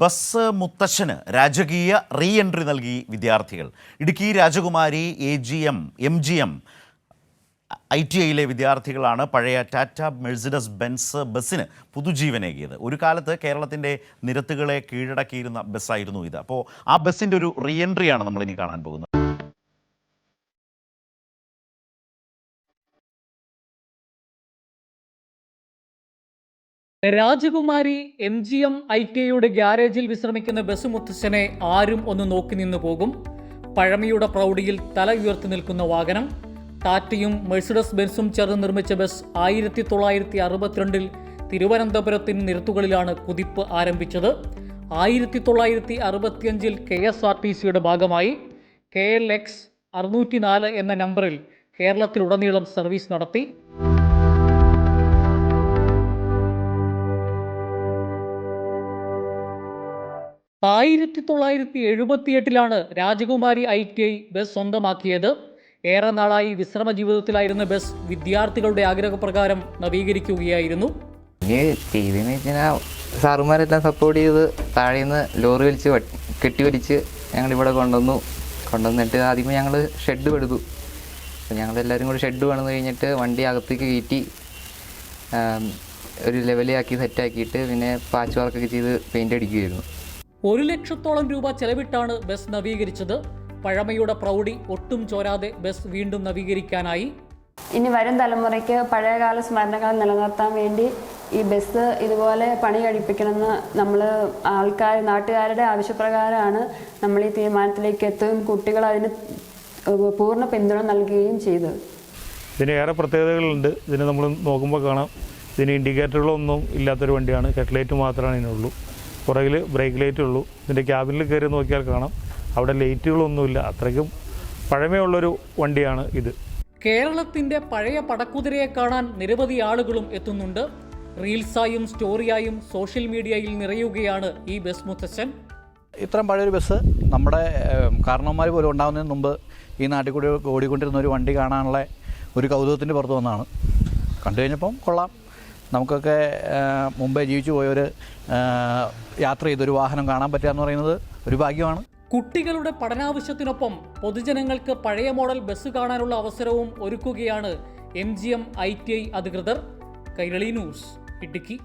Bus മുത്തശ്ശന് രാജകീയ re entry നൽകി വിദ്യാർത്ഥികൾ. Idukki Rajakumari A G M M G M I T ഐയിലെ വിദ്യാർത്ഥികളാണ് പഴയ ടാറ്റ മെഴ്സിഡസ് ബെൻസ് ബസ്സിന് പുതുജീവനേകിയത്. ഒരു കാലത്ത് കേരളത്തിന്റെ നിരത്തുകളെ കീഴടക്കിയിരുന്ന ബസ്സായിരുന്നു ഇത്. അപ്പോൾ ആ ബസ്സിന്റെ ഒരു റീ എൻട്രിയാണ് നമ്മളിനി കാണാൻ പോകുന്നത്. Rajakumari M G M I T ഐയുടെ ഗ്യാരേജിൽ വിശ്രമിക്കുന്ന ബസ് ആരും ഒന്ന് നോക്കി നിന്നു പോകും. പഴമയുടെ പ്രൗഢിയിൽ തല ഉയർത്തി നിൽക്കുന്ന വാഹനം ടാറ്റയും മെഴ്സിഡസ് ബെൻസും ചേർന്ന് നിർമ്മിച്ച ബസ് ആയിരത്തി തൊള്ളായിരത്തി അറുപത്തിരണ്ടിൽ തിരുവനന്തപുരത്തിന് നിരത്തുകളിലാണ് കുതിപ്പ് ആരംഭിച്ചത്. ആയിരത്തി തൊള്ളായിരത്തി അറുപത്തിയഞ്ചിൽ കെ എസ് ആർ ടി സിയുടെ ഭാഗമായി കെ എൽ എക്സ് അറുന്നൂറ്റി നാല് എന്ന നമ്പറിൽ കേരളത്തിലുടനീളം സർവീസ് നടത്തി. ആയിരത്തി തൊള്ളായിരത്തി എഴുപത്തിയെട്ടിലാണ് രാജകുമാരി ഐ ടി ഐ ബസ് സ്വന്തമാക്കിയത്. ഏറെ നാളായി വിശ്രമ ജീവിതത്തിലായിരുന്ന ബസ് വിദ്യാർത്ഥികളുടെ ആഗ്രഹപ്രകാരം നവീകരിക്കുകയായിരുന്നു. സാറുമാരെല്ലാം സപ്പോർട്ട് ചെയ്ത് താഴെ നിന്ന് ലോറി വലിച്ച് കെട്ടി വലിച്ച് ഞങ്ങളിവിടെ കൊണ്ടുവന്നു. കൊണ്ടുവന്നിട്ട് ആദ്യമേ ഞങ്ങൾ ഷെഡ് പെടുത്തു അപ്പോൾ ഞങ്ങളെല്ലാവരും കൂടി ഷെഡ് പണിത് കഴിഞ്ഞിട്ട് വണ്ടി അകത്തേക്ക് കയറ്റി ഒരു ലെവലാക്കി സെറ്റാക്കിയിട്ട് പിന്നെ പാച്ച് വർക്കൊക്കെ ചെയ്ത് പെയിന്റ് അടിക്കുകയായിരുന്നു. ഒരു ലക്ഷത്തോളം രൂപ ചെലവിട്ടാണ് ബസ് നവീകരിച്ചത്. പഴമയുടെ പ്രൗഢി ഒട്ടും ചോരാതെ ബസ് വീണ്ടും നവീകരിക്കാനായി. ഇനി വരും തലമുറയ്ക്ക് പഴയകാല സ്മരണകൾ നിലനിർത്താൻ വേണ്ടി ഈ ബസ് ഇതുപോലെ പണി കഴിപ്പിക്കണമെന്ന് നമ്മൾ ആൾക്കാർ നാട്ടുകാരുടെ ആവശ്യപ്രകാരമാണ് നമ്മൾ ഈ തീരുമാനത്തിലേക്ക് എത്തുകയും കുട്ടികൾ അതിന് പൂർണ പിന്തുണ നൽകുകയും ചെയ്തു ഇതിന് ഏറെ പ്രത്യേകതകളുണ്ട്. ഇതിന് നമ്മൾ നോക്കുമ്പോൾ കാണാം. ഇതിന് ഇൻഡിക്കേറ്ററുകളൊന്നും ഇല്ലാത്തൊരു വണ്ടിയാണ്. ഹെഡ്ലൈറ്റ് മാത്രമാണ് ഇതിനുള്ളൂ. പുറകിൽ ബ്രേക്ക് ലൈറ്റ് ഉള്ളൂ. ഇതിന്റെ ക്യാബിനിൽ കയറി നോക്കിയാൽ കാണാം. അവിടെ ലൈറ്റുകളൊന്നുമില്ല അത്രയ്ക്കും പഴമയുള്ളൊരു വണ്ടിയാണ് ഇത്. കേരളത്തിന്റെ പഴയ പടക്കുതിരയെ കാണാൻ നിരവധി ആളുകളും എത്തുന്നുണ്ട്. റീൽസായും സ്റ്റോറിയായും സോഷ്യൽ മീഡിയയിൽ നിറയുകയാണ് ഈ ബസ് മുത്തച്ഛൻ. ഇത്രയും പഴയൊരു ബസ് നമ്മുടെ കാരണവന്മാർ പോലും ഉണ്ടാകുന്നതിന് മുമ്പ് ഈ നാട്ടിൽ കൂടി ഓടിക്കൊണ്ടിരുന്ന ഒരു വണ്ടി കാണാനുള്ള ഒരു കൗതുകത്തിന്റെ പുറത്ത് വന്നതാണ്. കണ്ടു കഴിഞ്ഞപ്പം കൊള്ളാം. നമുക്കൊക്കെ മുമ്പേ ജീവിച്ചു ഒരു യാത്ര ചെയ്തൊരു വാഹനം കാണാൻ പറ്റുക എന്ന് പറയുന്നത് ഒരു ഭാഗ്യമാണ്. കുട്ടികളുടെ പഠനാവശ്യത്തിനൊപ്പം പൊതുജനങ്ങൾക്ക് പഴയ മോഡൽ ബസ് കാണാനുള്ള അവസരവും ഒരുക്കുകയാണ് M G M I T I അധികൃതർ. കൈരളി ന്യൂസ് ഇടുക്കി.